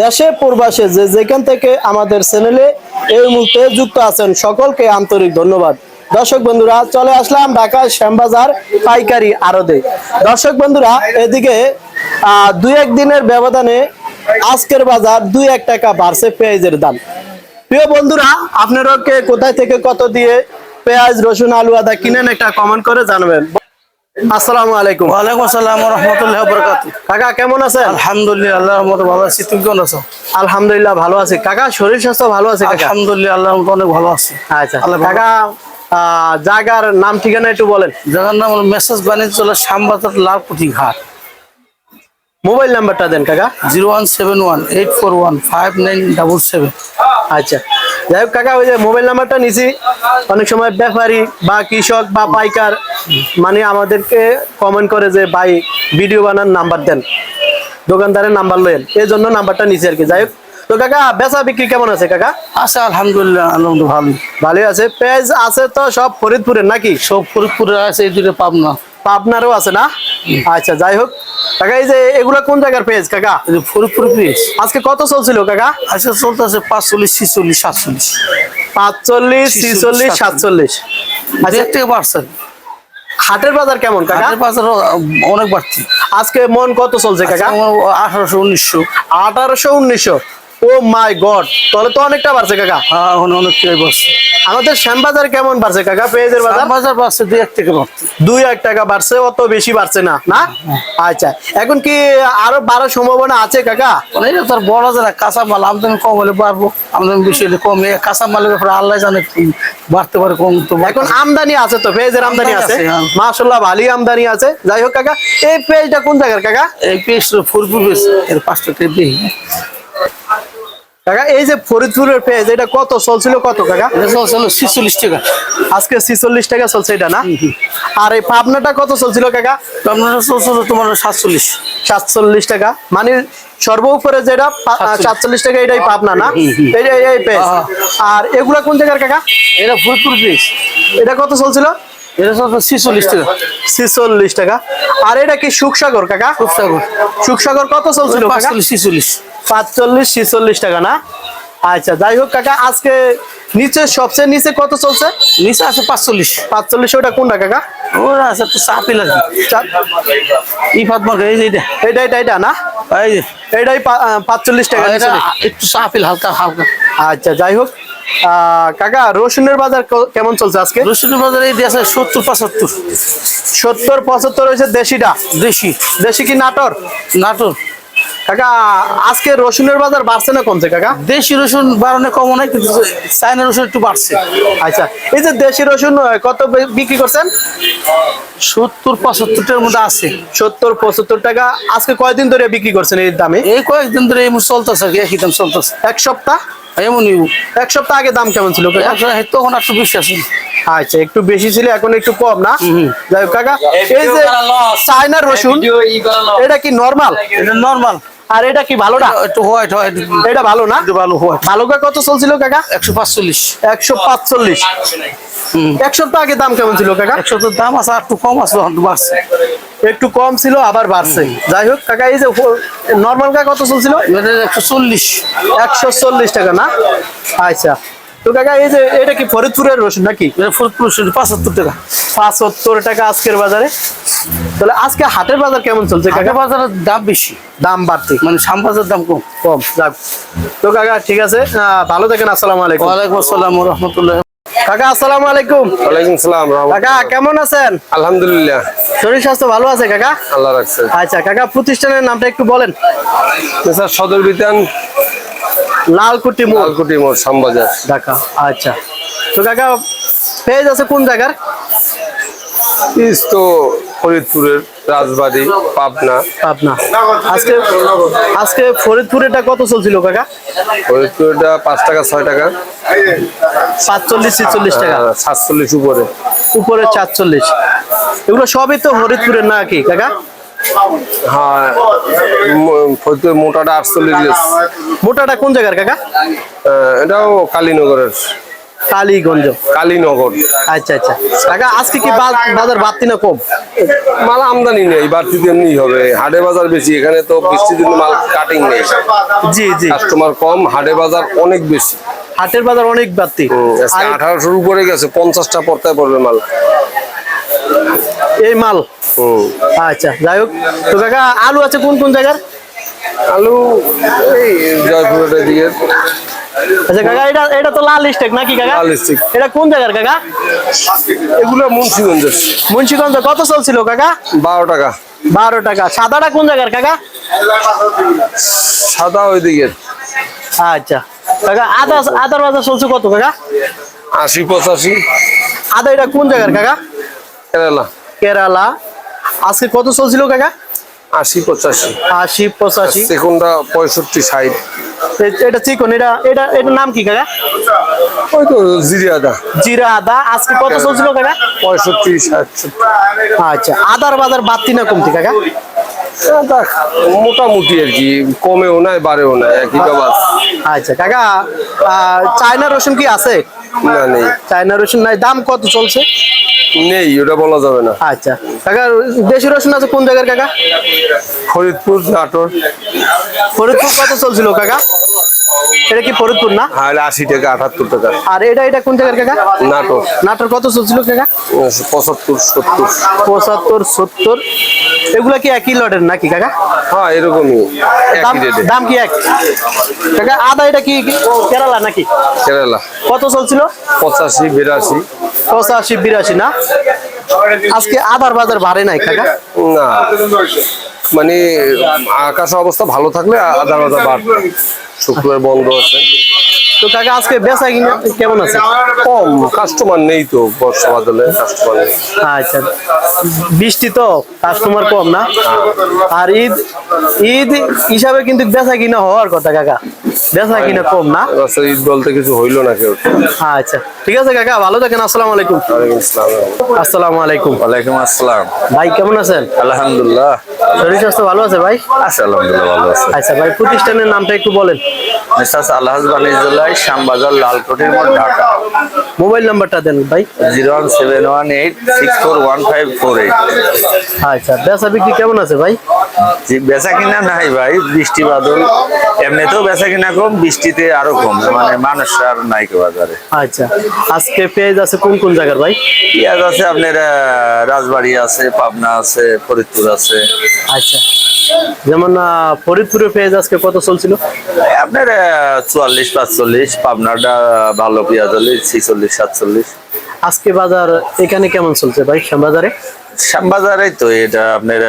দেশে, প্রবাসে, যে যেখান থেকে আমাদের চ্যানেলে এই মুহূর্তে যুক্ত আছেন, সকলকে আন্তরিক ধন্যবাদ। দর্শক বন্ধুরা, চলে আসলাম ঢাকা শ্যামবাজার পাইকারি আড়তে। দর্শক বন্ধুরা, এদিকে দুই এক দিনের ব্যবধানে আজকের বাজার দুই এক টাকা বাড়ছে পেঁয়াজের দাম। প্রিয় বন্ধুরা, আপনারা কোথায় থেকে কত দিয়ে পেঁয়াজ, রসুন, আলু, আদা কিনেন, একটা কমেন্ট করে জানাবেন। আসসালামু আলাইকুম। ওয়ালাইকুম আসসালাম রহমতুল্লাহ বরকাত কাকা কেমন আছেন? আলহামদুলিল্লাহ আল্লাহ রহমত ভালো আছি। তুমি কেমন আছো? আলহামদুলিল্লাহ ভালো আছি। কাকা শরীর স্বাস্থ্য ভালো আছে কাকা? আলহামদুলিল্লাহ আল্লাহ রহমত অনেক ভালো আছি। আচ্ছা। কাকা আহ, জায়গার নাম ঠিকানা একটু বলেন। যার নাম হলো মেসেজ বাণিজ্য চলে শ্যামবাজার লালকুঠি ঘাট মোবাইল নাম্বারটা দেন কাকা। Zero one seven one eight four one five nine double seven. আচ্ছা। যাই হোক কাকা ওই যে মোবাইল নাম্বারটা নিছি। অনেক সময় ব্যাপারী বা কৃষক বা পাইকার মানে আমাদেরকে কমেন্ট করে যে ভাই ভিডিও বানার নাম্বার দেন। দোকানদারের নাম্বার লয়েন এই জন্য নাম্বারটা নিছি আর কি যাই হোক। তো কাকা বেচা বিক্রি কেমন আছে কাকা? আছে আলহামদুলিল্লাহ আলহামদুলিল্লাহ ভালো ভালোই আছে পেঁয়াজ আছে তো সব ফরিদপুরের নাকি? সব ফরিদপুরের আছে এই দুটো পাবনা। আপনারও আছে না? আচ্ছা যাই হোক। কাকা এই যে এগুলা কোন জায়গার পেঁয়াজ কাকা? ফরিদপুর পিস আজকে কত চলছিল কাকা? আজকে চলতেছে পাঁচচল্লিশ ছিচল্লিশ সাতচল্লিশ। পাঁচচল্লিশ ছিচল্লিশ সাতচল্লিশ। আচ্ছা। থেকে বাড়ছে। হাটের বাজার কেমন কাকা? হাটের বাজার অনেক বাড়তি। আজকে মন কত চলছে কাকা? আঠারোশো উনিশশো। আঠারোশো উনিশশো। ও মাই গড তাহলে তো অনেকটা বাড়ছে কাকা। হ্যাঁ এখন অনেক টাকাই বাড়ছে। আমাদের শ্যামবাজার কেমন বাড়ছে কাকা পেঁয়াজের বাজার? বাজার বাড়ছে দুই এক থেকে বাড়ছে। দুই এক টাকা বাড়ছে অত বেশি বাড়ছে না না? আচ্ছা এখন কি আরও বাড়ার সম্ভাবনা আছে কাকা? এটা তো আর বলা যায় না কাঁচা মাল আমদানি কম হলে বাড়বো আমদানি বেশি হলে কমে। কাঁচা মালের ব্যাপারে আল্লাহ জানে বাড়তে পারে কম তো এখন আমদানি আছে তো পেঁয়াজের আমদানি আছে? হ্যাঁ। মাশাল্লাহ ভালোই আমদানি আছে। যাই হোক কাকা এই পেঁয়াজটা কোন জায়গার কাকা? এই পেস্ট ফুরফুর বেশ এর পাঁচটা টাকা দিই কাকা এই যে ফরিদপুরের পেঁয়াজ এটা কত চলছিল কত কাকা? এটা ছিচল্লিশ টাকা। আজকে ছিচল্লিশ টাকা চলছে এটা না? আর এই পাবনাটা কত চলছিল কাকা? আপনার চলছে হলো তোমার সাতচল্লিশ। সাতচল্লিশ টাকা। মানে সর্ব উপরে যেটা সাতচল্লিশ। টাকা এটাই পাবনা না। এই পেঁয়াজ। আর এগুলা কোন জায়গার কাকা? এটা ফুরফুর বেশ এটা কত চলছিল? এটা চলছে ছিচল্লিশ টাকা। ছিচল্লিশ টাকা। আর এটা কি সুখসাগর কাকা? রূপসাগর সুখসাগর কত চলছিল ছিচল্লিশ। পাঁচচল্লিশ ছিচল্লিশ টাকা না? আচ্ছা যাই হোক কাকা আজকে নিচে সবচেয়ে নিচে কত চলছে? নিচে আছে পাঁচচল্লিশ। পাঁচচল্লিশ ওটা কোনটা কাকা? ওরা আছে একটু চাপিল আর কি চা- ই এই যে এটা এটা না? এই যে। এটাই পাঁচচল্লিশ টাকা। একটু চাপিল হালকা হালকা। আচ্ছা যাই হোক। কাকা রসুনের বাজার কেমন চলছে আজকে? রসুনের বাজারে এই আছে সত্তর পঁচাত্তর। সত্তর পঁচাত্তর হয়েছে দেশিটা। দেশি। দেশি কি নাটোর? নাটোর। কাকা আজকে রসুনের বাজার বাড়ছে না কমছে কাকা? দেশি রসুন বাড়ানো কম নাই কিন্তু চাইনা রসুন একটু বাড়ছে। আচ্ছা এই যে দেশি রসুন কত বিক্রি করছেন? সত্তর পঁচাত্তরটার মধ্যে আছে। সত্তর পঁচাত্তর টাকা। আজকে কয়দিন ধরে বিক্রি করছেন এই দামে? এই কয়েকদিন ধরে এমন চলতেছে আর কি একই দাম চলতেছে। এক সপ্তাহ? এমনই। এক সপ্তাহ আগে দাম কেমন ছিল তখন একটু বেশি আছে আচ্ছা একটু বেশি ছিল এখন একটু কম না? যাই হোক কাকা এই যে চায়না রসুন এটা কি নরমাল এটা নর্মাল আর এটা কি ভালোটা একটু হোয়াইট হোয়াইট এটা ভালো না? একটু ভালো হোয়াইট ভালো কত চলছিল কাকা? একশো পাঁচচল্লিশ। একশো পাঁচচল্লিশ। একশো আগে দাম কেমন ছিল কাকা? একশো তো দাম আছে আর একটু কম আছে বাড়ছে। একটু কম ছিল আবার বাড়ছে। যাই হোক কাকা এই যে নর্মাল কা কত চলছিল? একশো চল্লিশ। একশো চল্লিশ টাকা না? আচ্ছা। তো কাকা এই যে এটা কি ফরিদপুরের রসুন নাকি? এটা ফুরপুর পঁচাত্তর টাকা। পাঁচাত্তর টাকা আজকের বাজারে। তাহলে আজকে হাটের বাজার কেমন চলছে কাকা? বাজারের দাম বেশি। দাম বাড়তি। মানে শ্যামবাজার দাম কম। কম যাক। তো কাকা ঠিক আছে ভালো থাকেন আসসালামু আলাইকুম। ওয়ালাইকুম আসসালাম রহমতুল্লাহ। কাকা আসসালামু আলাইকুম। ওয়ালাইকুম সালাম রহমত কাকা কেমন আছেন? আলহামদুলিল্লাহ। শরীর স্বাস্থ্য ভালো আছে কাকা? আল্লাহ রাখছে। আচ্ছা কাকা প্রতিষ্ঠানের নামটা একটু বলেন। স্যার সদর বিতান লালকুটি মোড়। লালকুটি মোড় শ্যামবাজার। ঢাকা আচ্ছা। তো কাকা পেজ আছে কোন জায়গার? পিস তো ফরিদপুরের রাজবাড়ি পাবনা। পাবনা। আজকে আজকে ফরিদপুরেটা কত চলছিল কাকা? ফরিদপুরটা পাঁচ টাকা ছয় টাকা। পাঁচচল্লিশ ছিচল্লিশ টাকা? সাতচল্লিশ উপরে। উপরে চারচল্লিশ। এগুলো সবই তো ফরিদপুরের না কি কাকা? হ্যাঁ ফরিদপুর মোটাটা আটচল্লিশ মোটাটা কোন জায়গার কাকা? এটাও কালীনগরের। কালীগঞ্জ। কালীনগর। আচ্ছা আচ্ছা। কাকা আজকে কি বাজার বাড়তি না কম? মাল আমদানি নেই বাড়তি তেমনি হবে। হাটে বাজার বেশি এখানে তো বৃষ্টির জন্য মাল কাটিং নেই। জি জি। কাস্টমার কম হাটে বাজার অনেক বেশি। হাটের বাজার অনেক বাড়তি। আঠারোশোর উপরে গেছে পঞ্চাশটা পর্তায় পড়বে মাল। এই মাল? আচ্ছা যাই হোক। তো কাকা আলু আছে কোন কোন জায়গার? আলু এই জয়পুরের দিকে। আচ্ছা কাকা এটা এটা তো লাল স্টেক নাকি কাকা? লাল। এটা কোন জায়গার কাকা? এগুলো মুন্সিগঞ্জের। মুন্সিগঞ্জ কত চলছিল কাকা? বারো টাকা। বারো টাকা। সাদাটা কোন জায়গার কাকা? সাদা ওই দিকের আচ্ছা। কাকা আদা আদার বাজার চলছে কত কাকা? আশি পঁচাশি। আদা এটা কোন জায়গার কাকা? কেরালা। কেরালা। আজকে কত চলছিল কাকা? আশি পঁচাশি। আশি পঁচাশি। সেকন্ডা পঁয়ষট্টি ষাট। এটা চিকন এটা এটা এটার নাম কি কাকা? ওই তো জিরিয়াদা। জিরা আদা। আজকে কত চলছিল কাকা? পঁয়ষট্টি ষাট। আচ্ছা আদার বাজার বাড়তি না কমতি কাকা? মোটামুটি আর কি কমেও নাই বাড়েও নাই একই আচ্ছা কাকা চায়না রসুন কি আছে? না নেই। চায়না রসুন নাই দাম কত চলছে? নেই ওটা বলা যাবে না। আচ্ছা। কাকা দেশি রসুন আছে কোন জায়গার কাকা? ফরিদপুর নাটোর। ফরিদপুর কত চলছিল কাকা? এটা কি ফরিদপুর না? আর আশি টাকা আটাত্তর টাকা। আর এটা এটা কোন জায়গার কাকা? নাটোর। নাটোর কত চলছিল কাকা? পঁচাত্তর সত্তর। পঁচাত্তর সত্তর। এগুলা কি একই লটের নাকি কাকা? হ্যাঁ এরকমই। দাম কি এক? কাকা আদা এটা কি কেরালা নাকি? কেরালা। কত চলছিল? পঁচাশি বিরাশি। পঁচাশি বিরাশি না? আজকে আদার বাজার বাড়ে নাই কাকা? না। মানে আকাশ অবস্থা ভালো থাকলে আধার আধার বাড়বে। শুক্রবার বন্ধ আছে তো কাকা আজকে বেচা কিনা কেমন আছে? কম কাস্টমার নেই তো বর্ষা বাদলে কাস্টমার নেই। আচ্ছা বৃষ্টি তো কাস্টমার কম না? আর ঈদ ঈদ হিসাবে কিন্তু বেচা কিনা হওয়ার কথা কাকা। বেচা কিনা কম না? ঈদ বলতে কিছু হইল না কেউ। আচ্ছা ঠিক আছে কাকা ভালো থাকেন আসসালামু আলাইকুম। আসসালাম। আলাইকুম। ওয়ালাইকুম আসসালাম। ভাই কেমন আছেন? আলহামদুলিল্লাহ। শরীর স্বাস্থ্য ভালো আছে ভাই? আচ্ছা আলহামদুলিল্লাহ ভালো আছে। আচ্ছা ভাই প্রতিষ্ঠানের নামটা একটু বলেন। মিস্টার আলহাজ শ্যামবাজার লালকোটির মোড় ঢাকা। মোবাইল নাম্বারটা দেন ভাই। Zero one seven one eight six four one five four eight. আচ্ছা বেচা বিক্রি কেমন আছে ভাই? বেচা কিনা নাই ভাই বৃষ্টি বাদল। এমনিতেও বেচা কিনা কম বৃষ্টিতে আরও কম মানে মানুষ আর নাই বাজারে। আচ্ছা আজকে পেঁয়াজ আছে কোন কোন জায়গার ভাই? পেঁয়াজ আছে আপনার রাজবাড়ি আছে পাবনা আছে ফরিদপুর আছে। আচ্ছা যেমন আহ, ফরিদপুরের পেঁয়াজ আজকে কত চলছিল? আপনার চুয়াল্লিশ পাঁচচল্লিশ পাবনাটা ভালো পেঁয়াজ হলে ছিচল্লিশ আজকে বাজার এখানে কেমন চলছে ভাই শ্যামবাজারে? শ্যামবাজারে তো এটা আপনার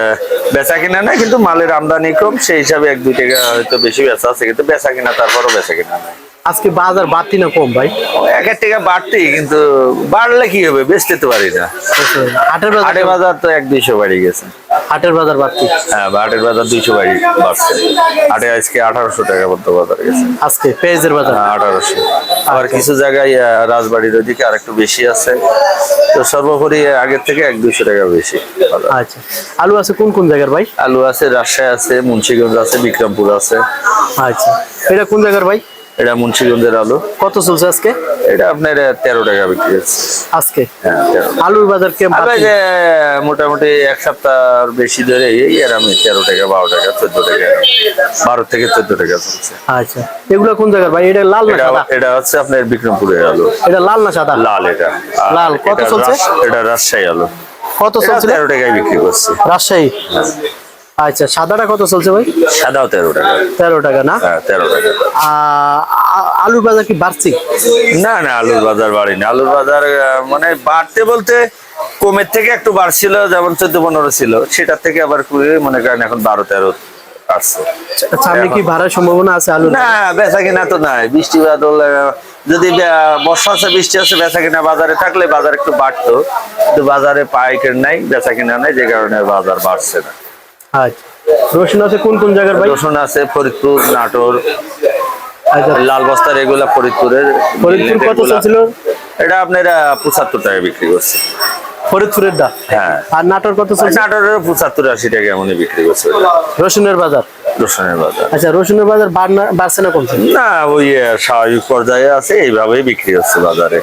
বেচা কিনা নাই, কিন্তু মালের আমদানি কম, সেই হিসাবে এক দুই টাকা হয়তো বেশি বেচা আছে, কিন্তু বেচা কিনা তারপরও বেচা কিনা নাই। আজকে বাজার বাড়তি না কম ভাই? এক এক টাকা বাড়তি কিন্তু বাড়লে কি হবে? বেচতে তো পারি না। হাটের বাজার হাটের বাজার তো এক দুইশো বাড়ি গেছে। হাটের বাজার বাড়তি? হ্যাঁ হাটের বাজার দুইশো বাড়ি বাড়ছে। হাটে আজকে আঠারোশো টাকা মতো বাজার গেছে। আজকে পেঁয়াজের বাজার? আঠারোশো। আবার কিছু জায়গায় রাজবাড়ির ওদিকে আর একটু বেশি আছে। তো সর্বোপরি আগের থেকে এক দুইশো টাকা বেশি আচ্ছা। আলু আছে কোন কোন জায়গার ভাই? আলু আছে রাজশাহী আছে মুন্সিগঞ্জ আছে বিক্রমপুর আছে। আচ্ছা। এটা কোন জায়গার ভাই? এটা মুন্সিগঞ্জের আলু। কত চলছে আজকে? এটা আপনার তেরো টাকা বিক্রি হচ্ছে। আজকে? হ্যাঁ আলুর বাজার কেমন? মোটামুটি এক সপ্তাহ বেশি ধরে এই এরামে তেরো টাকা বারো টাকা চোদ্দ টাকা। বারো থেকে চোদ্দ টাকা চলছে। আচ্ছা। এগুলো কোন জায়গার ভাই? এটা লাল না এটা হচ্ছে আপনার বিক্রমপুরের আলু। এটা লাল না সাদা? লাল এটা। লাল, কত চলছে? এটা রাজশাহী আলু। কত চলছে? তেরো টাকায় বিক্রি করছে। রাজশাহী? আচ্ছা সাদাটা কত চলছে ভাই? সাদাও তেরো টাকা। তেরো টাকা না? হ্যাঁ তেরো টাকা। আলুর বাজার কি বাড়ছে? না না আলুর বাজার বাড়েনি। আলুর বাজার মানে বাড়তে বলতে কমের থেকে একটু বাড়ছিল যেমন চোদ্দ পনেরো ছিল সেটার থেকে আবার মনে করেন এখন বারো তেরো আসছে সামনে কি সম্ভাবনা আছে আলুর? না বেচা কিনা তো নাই। বৃষ্টি বাদল যদি বর্ষা আছে বৃষ্টি আছে বেচা কিনা বাজারে থাকলে বাজার একটু বাড়তো। কিন্তু বাজারে পাইকার নাই বেচা কিনা নাই যে কারণে বাজার বাড়ছে না। আচ্ছা। রসুন আছে কোন কোন জায়গার রসুন আছে ফরিদপুর নাটোর আচ্ছা লাল বস্তার এগুলা ফরিদপুরের ফরিদপুর কত চলছিল? এটা আপনার পঁচাত্তর টাকা বিক্রি করছে। ফরিদপুরের দা? হ্যাঁ। আর নাটোর কত চলছে? নাটোরের পঁচাত্তর আশি টাকা এমনই বিক্রি করছে। রসুনের বাজার? রসুনের বাজার। আচ্ছা রসুনের বাজার বাড়ছে না কমছে? না ওই স্বাভাবিক পর্যায়ে আছে এইভাবেই বিক্রি হচ্ছে বাজারে।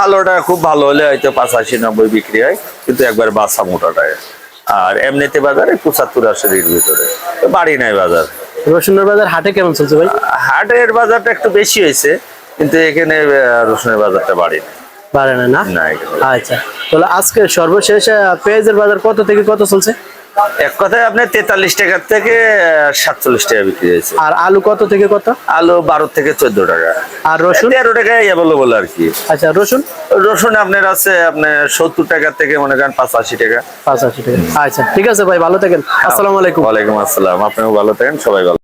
ভালোটা খুব ভালো হলে হয়তো পাঁচাশি নব্বই বিক্রি হয় কিন্তু একবার বাসা মোটাটায় আর এমনিতে বাজারে পঁচাত্তর আশির ভিতরে। বাড়ি নাই বাজার। রসুনের বাজার হাটে কেমন চলছে ভাই? হাটের বাজারটা একটু বেশি হয়েছে কিন্তু এখানে রসুনের বাজারটা। বাড়ে না। না না? আচ্ছা তাহলে আজকে সর্বশেষ পেঁয়াজের বাজার কত থেকে কত চলছে? এক কথায় আপনার তেতাল্লিশ টাকার থেকে সাতচল্লিশ টাকা বিক্রি হয়েছে। আর আলু কত থেকে কত? আলু বারো থেকে চোদ্দ টাকা। আর রসুন? তেরো টাকায় অ্যাভেলেবল আর কি। আচ্ছা রসুন? রসুন আপনার আছে আপনার সত্তর টাকা থেকে মনে করেন পাঁচাশি টাকা। পাঁচাশি টাকা। আচ্ছা ঠিক আছে ভাই ভালো থাকেন। আসসালামু আলাইকুম। ওয়ালাইকুম আসসালাম। আপনিও ভালো থাকেন সবাই ভালো